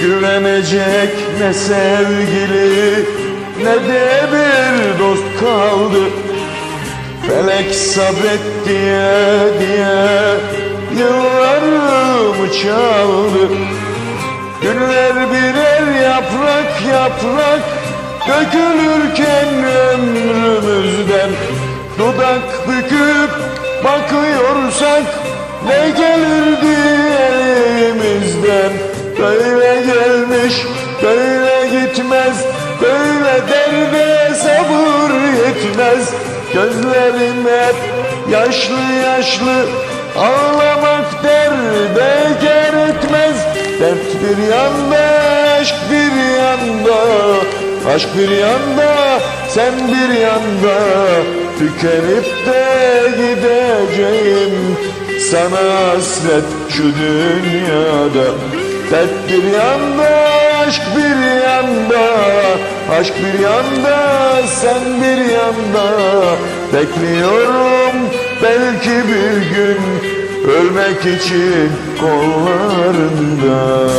Güvenecek ne sevgili ne de bir dost kaldı. Felek sabret diye diye yıllarımı çaldı. Günler birer yaprak yaprak dökülürken ömrümüzden Dudak büküp bakıyorsak ne gelirdi gelmiş böyle gitmez. Böyle derde sabır yetmez. Gözlerim hep yaşlı yaşlı ağlamak derde ger etmez. Dert bir yanda aşk bir yanda Aşk bir yanda sen bir yanda. Tükenip de gideceğim Sana hasret şu dünyada. Dert bir yanda aşk bir yanda Aşk bir yanda sen bir yanda. Bekliyorum belki bir gün Ölmek için kollarında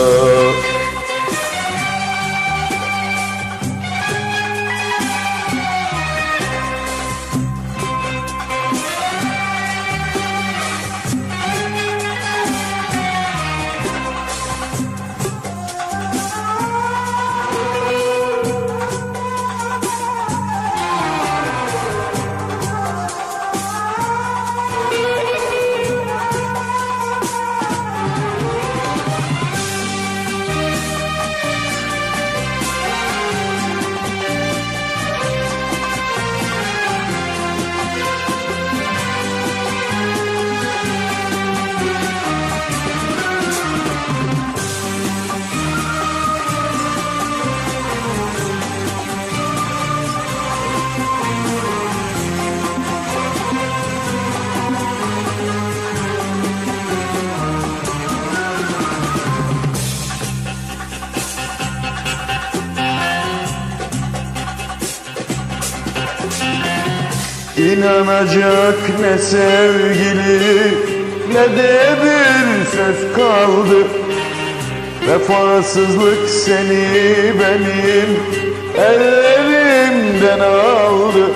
İnanacak ne sevgili ne de bir söz kaldı. Vefasızlık seni benim ellerimden aldı.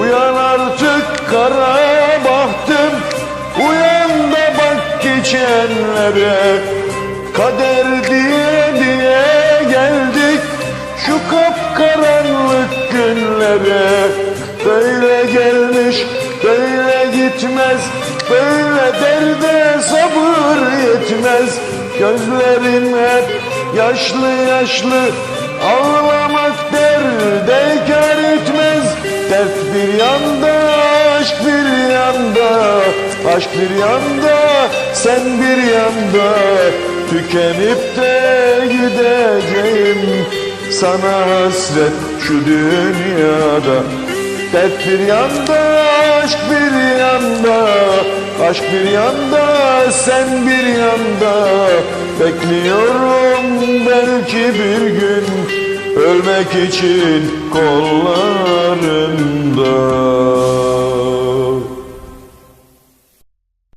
Uyan artık kara bahtım Uyan da bak geçenlere. Kader diye diye geldik Şu kapkaranlık günlere Böyle gelmiş böyle gitmez. Böyle derde sabır yetmez. Gözlerim hep yaşlı yaşlı. Ağlamak derde kar etmez. Dert bir yanda aşk bir yanda. Aşk bir yanda sen bir yanda. Tükenip de gideceğim. Sana hasret şu dünyada Dert bir yanda, aşk bir yanda. Aşk bir yanda, sen bir yanda. Bekliyorum belki bir gün Ölmek için kollarında